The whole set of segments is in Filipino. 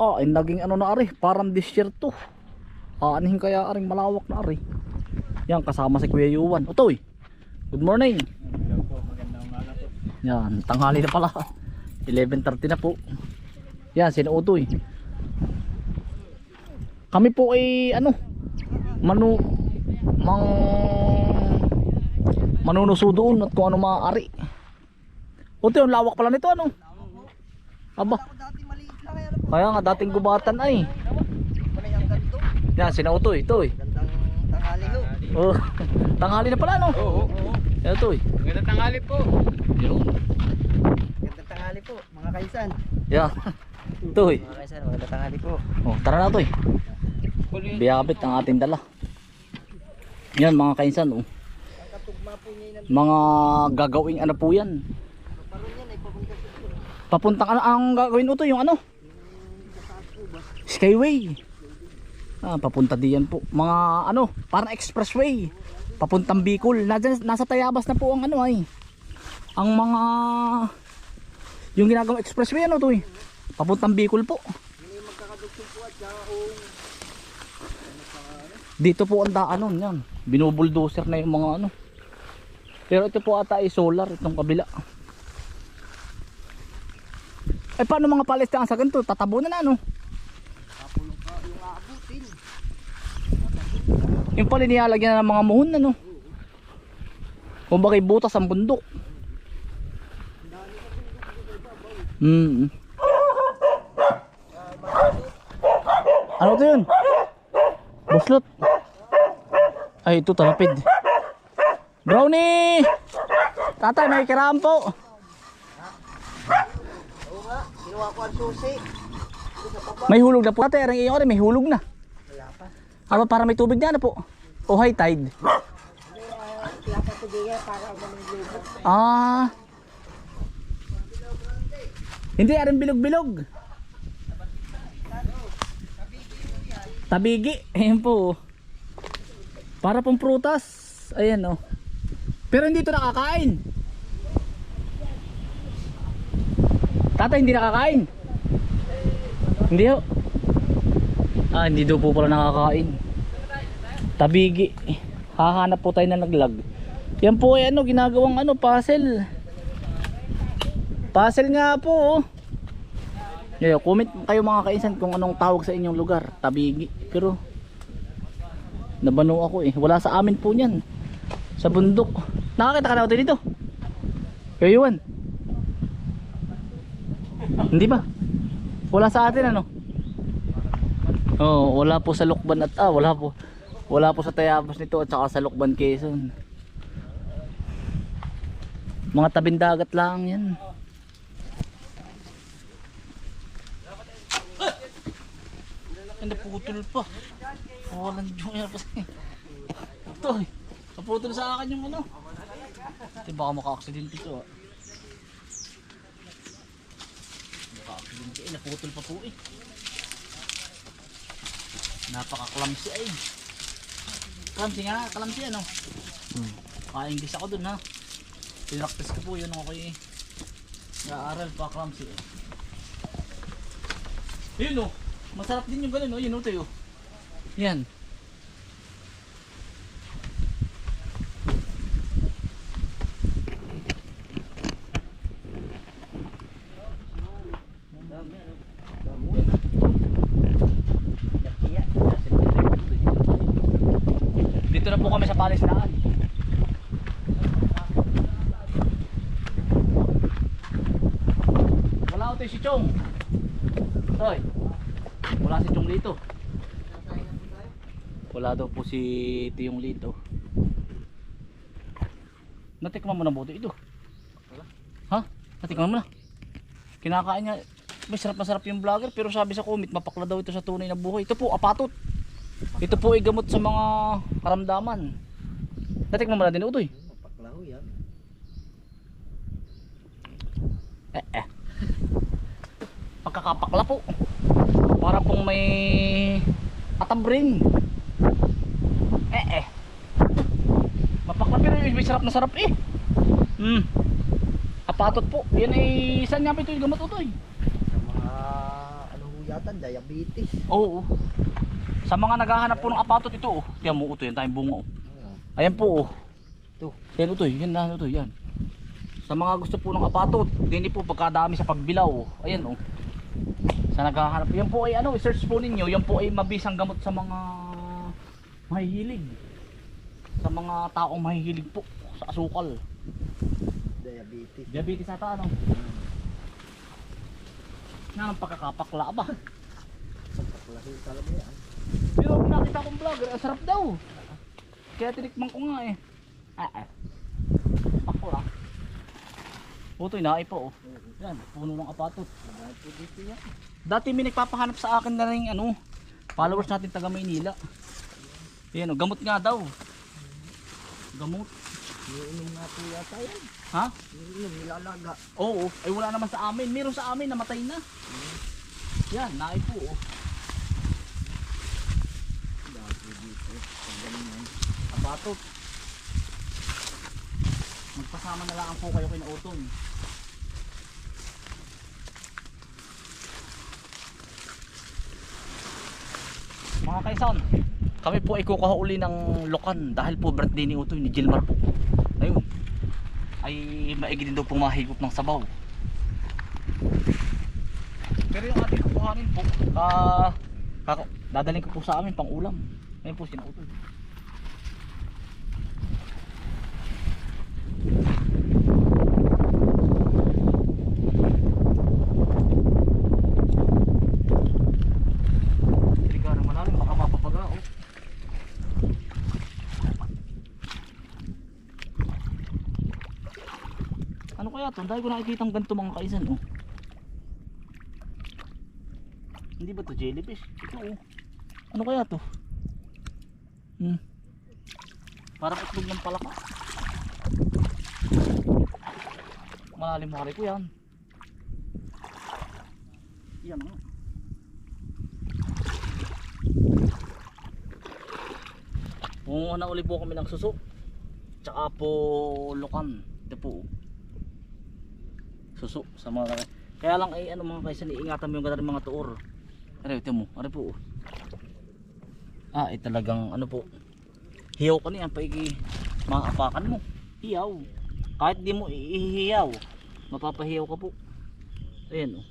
Ah, ay naging ano na ari, parang disyerto. Aanihin kaya aring malawak na ari. Yan, kasama si Kuya Yuan. Utoy, good morning. Yan, tanghali na pala. 11.30 na po. Yan, sino Utoy. Kami po ay ano, manu, mang, manunuso doon at kung ano maaari. Utoy, ang lawak pala nito ano. Aba, kaya nga dating gubatan ay. Yan, Utoy, Utoy. Gandang tanghali ho. Oh, tanghali na pala no. Oo, oo. Yan Utoy. Magandang tanghali po. Yun. Gandang tanghali po, mga kaisan. Yan. Utoy. Mga kaisan, magandang tanghali po. Oh, tara na. Huli. Biyabit ang ating dala. Yan mga kainsan oh. Mga gagawing ano po yan. Papuntang ano ang gagawin ito yung ano? Skyway. Ah, papunta diyan po. Mga ano, parang expressway. Papuntang Bicol. Nasa, nasa Tayabas na po ang ano ay. Ang mga yung ginagawang expressway ano to eh. Papuntang Bicol po. Dito po ang daanon yan. Binubuldoser na yung mga ano. Pero ito po ata ay solar itong kabila. Eh paano mga palestaan sa ganito? Tatabunan na ano? kapulong ka yung aabutin. Yung pala nilalagyan na ng mga muhon ano? Kung bakit butas ang bundok. Hmm. Ano to yun? Buslot. Ay, ito talapid. Brownie! Tatay, may kiraan po. Ang. May hulog na po. Tatay, iyo may hulog na. Wala pa. Aba, para may tubig na na po. O high tide. Para. Ah. Hindi, aring bilog-bilog. Tabigi. Ayan po. Para pong prutas. Ayan oh. Pero hindi ito nakakain. Tata, hindi nakakain. Hindi ho. Ah, hindi daw po pala nakakain. Tabigi. Hahanap po tayo na naglag. Yan po ay ano, ginagawang ano, puzzle. Puzzle nga po. oh. Yeah, comment kayo mga kainsan kung anong tawag sa inyong lugar. Tabigi. Pero nabano ako eh. Wala sa amin po niyan. Sa bundok. Nakakita ka na ako dito. Kayo Yuan. Hindi ba? Wala sa atin ano? Oh, wala po sa Lukban at ah, wala po. Wala po sa Tayabas nito at saka sa Lukban Quezon. Mga tabindagat lang yan. Ay, naputol pa. Walang joy pa sa Ito sa akin yung ano. Ito baka maka-accident ito ah. Maka-accident eh. Naputol pa po eh. Napaka-clumsy ay. Clumsy nga, clumsy ano. Hmm. Ka-English ako dun ha. Pinractice ko po yun ako eh. Naaral pa clumsy eh. Yun oh. Masarap din yung ganun oh. Yun oh tayo. Yan. Dito na po kami sa Palestaan. Wala ito si Chong. Toy. Wala si Chong dito. Wala daw po si Tiyong Lito. Natikman mo na buti ito. Ha? Natikman mo na. Kinakain niya. May sarap na sarap yung vlogger pero sabi sa comment mapakla daw ito sa tunay na buhay. Ito po apatot. Ito po ay gamot sa mga karamdaman. Natikman mo na din utoy. Paklaho yan. Eh eh. Pagkakapakla po. Para pong may atabring. Eh eh. Mapakla pero may sarap na sarap eh. Hmm. Apatot po. Yan ay saan nga pa ito yung gamot utoy? Sa mga ano Yata diabetes. Oo. Sa mga naghahanap po ng apatot ito oh. Tiyan mo ito yan tayong bunga oh. Ayan po oh. Ito. Yan ito yan na ito yan. Sa mga gusto po ng apatot, din po pagkadami sa pagbilaw oh. Ayan oh. Sa naghahanap, yan po ay ano, search po ninyo, yan po ay mabisang gamot sa mga mahihilig. Sa mga taong mahihilig po sa asukal. Diabetes. Diabetes ata ano? Nga ng pagkakapakla ba? Pagkaklasin talaga yan. Pero nakita kong vlogger, ang sarap daw. Kaya tinikman ko nga eh. Ah, ah. Pakla. Putoy, naay pa oh. Yan, puno ng apatot. Dito yan. Dati may nagpapahanap sa akin na rin ano, followers natin taga Maynila. Yan oh, gamot nga daw. Gamot. Iinom nga po yata yan. Ha? Iinom, nilalaga. Oo, ay wala naman sa amin. Meron sa amin, namatay na. Yan, naay po oh. Dito. Ganyan. Abatot. Magpasama na lang po kayo kina Oton. Mga kaisan, kami po ay kukauli ng lokan dahil po birthday ni Utoy, ni Gilmar po. Ayun. Ay maigi din daw pong mahigop ng sabaw. Pero yung ating kukuhanin po, ah, kako, dadalhin ko po sa amin pang ulam. Ayun po sina Utoy. Tiga na malalim, baka mapapaga oh. Ano kaya to? Dahil ko nakikita ang ganito mga kaisan oh. Hindi ba to jellyfish? Ito oh. Ano kaya to? Hmm. Parang itlog ng palaka. Malalim mga ko yan. Yan nga. Kung na uli po kami ng suso. Tsaka po lukan. Ito po. Suso sa mga kaya lang ay ano mga kaysa iingatan mo yung ng mga tuor. Ano ito mo? Ano po? Ah, ay talagang ano po. Hiyaw ka niyan paigi maapakan mo. Hiyaw. Kahit di mo ihihiyaw, mapapahiyaw ka po. Ayan oh.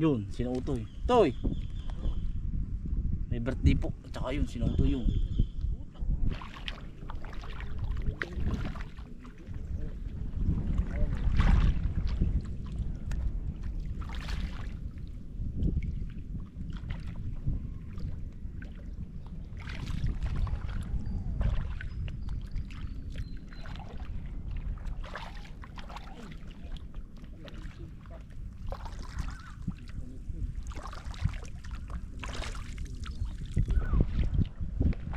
Yun, sinuutoy. Toy! May birthday po. At saka yun, sinuutoy yun.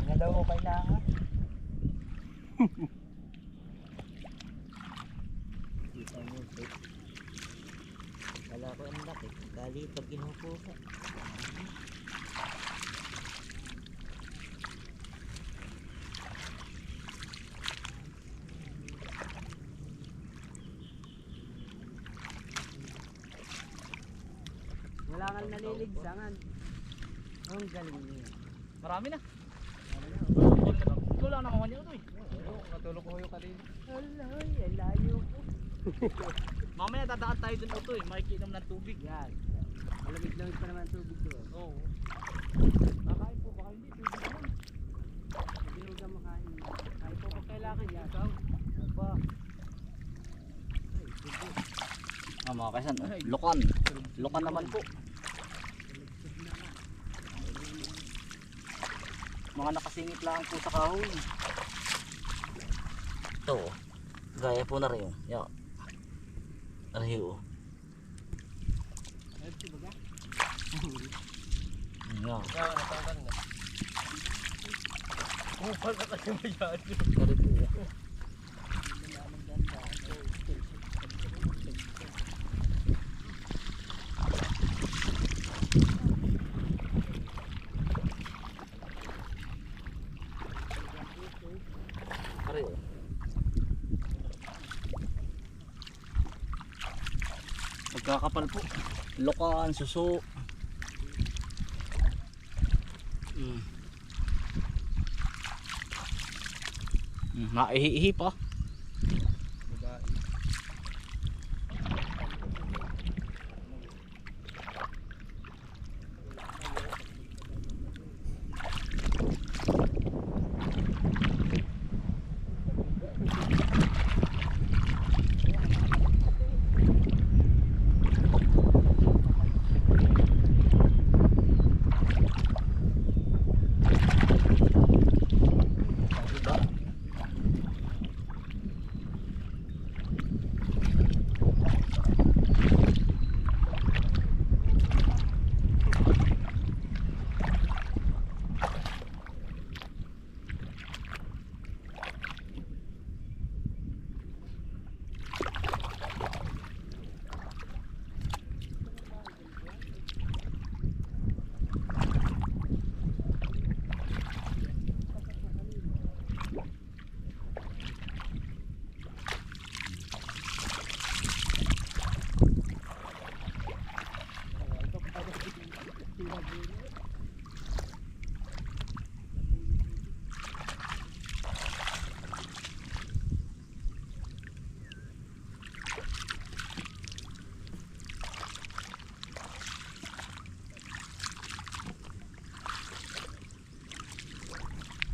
Hindi na daw ko kailangan. Kita mo ito. Kala ko ang laki. Kali pag ginupo ko. Wala kang naliligsangan. Ang galing niya. Marami na. Ito lang naman niya ito eh. Natulog ko yung kanina. Alay, ang layo ko. Mamaya dadaan tayo dun ito eh. Makikinom ng tubig. Yan. Malamig-lamig pa naman tubig doon. Oo. Kakain po, baka hindi. Tubig naman. Hindi mo ka makain. Ay po pag kailangan yan. Ikaw? Apa? Ah mga kaisan, lukan. Lukan naman po. Mga nakasingit lang po sa kahoy. Ito, gaya po na rin. oh. Yan. Ariyo. Oh, pala kasi mayan. Ari po. Ari oh. Pagkakapal po. Lokan, suso. Mm. Mm, naihi pa.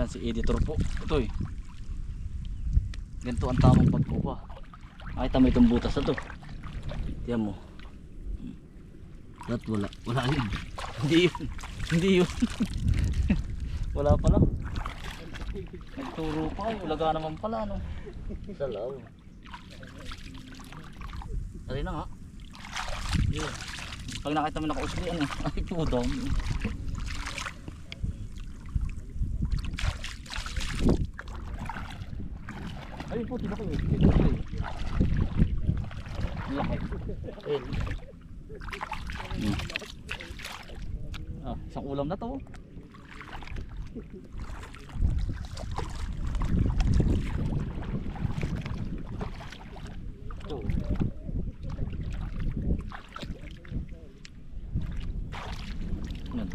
Yan si editor po. Ito eh. Ganito ang tamang pagkuha. Nakita mo itong butas na to. Tiyan mo. That wala. Wala yun. Hindi yun. Hindi yun. wala pala. Nagturo pa. Wala naman pala no. Salaw. Dali na nga. Yun. Pag nakita mo nakausli ano. Ay pudong. Po, tiba kayo. Laki. Hmm. Ah, isang ulam na to. Ito.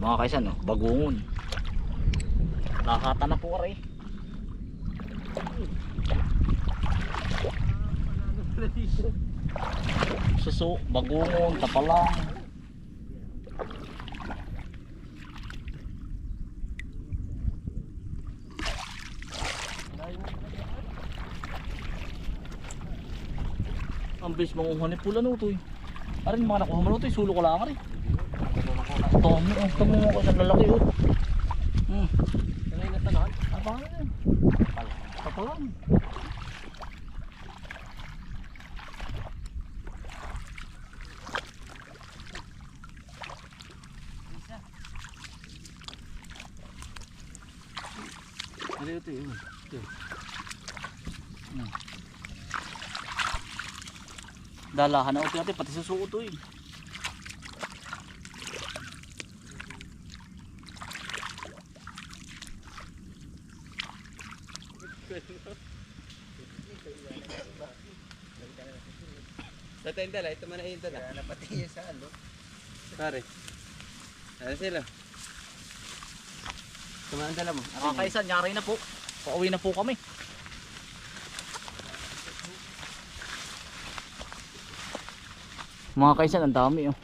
Mga kaisan, no? bagungon. Nakakata na po rin. Suso, bagungon, tapalang. Ang bilis manguha ni pula no to eh. Arin mga nakuha mo no to eh, sulo ko lang rin. Tomo, ang tamo mo ko sa lalaki oh. Hmm. Kanay na tanan. Apa nga Ano ito yun? Ito. Hmm. Dalahan na ito natin, pati susuko ito eh. Sa tenda la, ito man na niya sa ano. Pare. Ano sila? Kumaan dala mo. Mga kaisan, nyari na po. Pauwi na po kami. Mga kaisan, ang dami oh.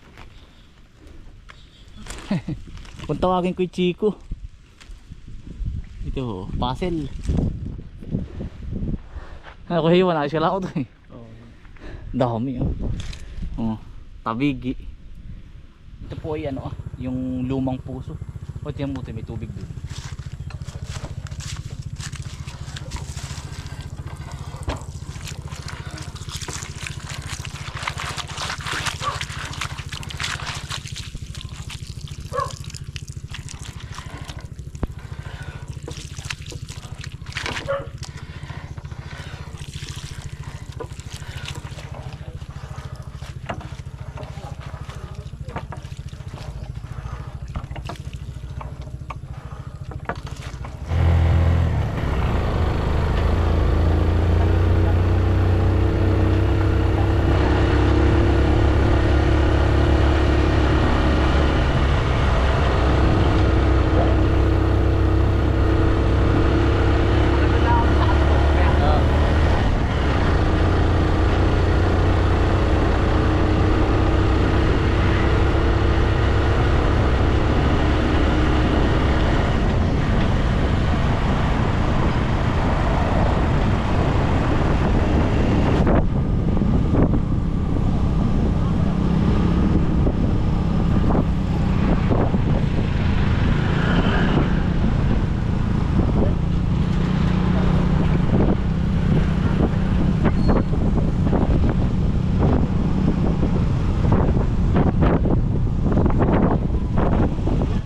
Kung tawagin ko yung Chico. Ito oh, puzzle. Ako hiwa na sila ako to eh. Dami oh. Oh, tabigi. Ito po ay ano ah, yung lumang puso. O tiyan mo may tubig doon.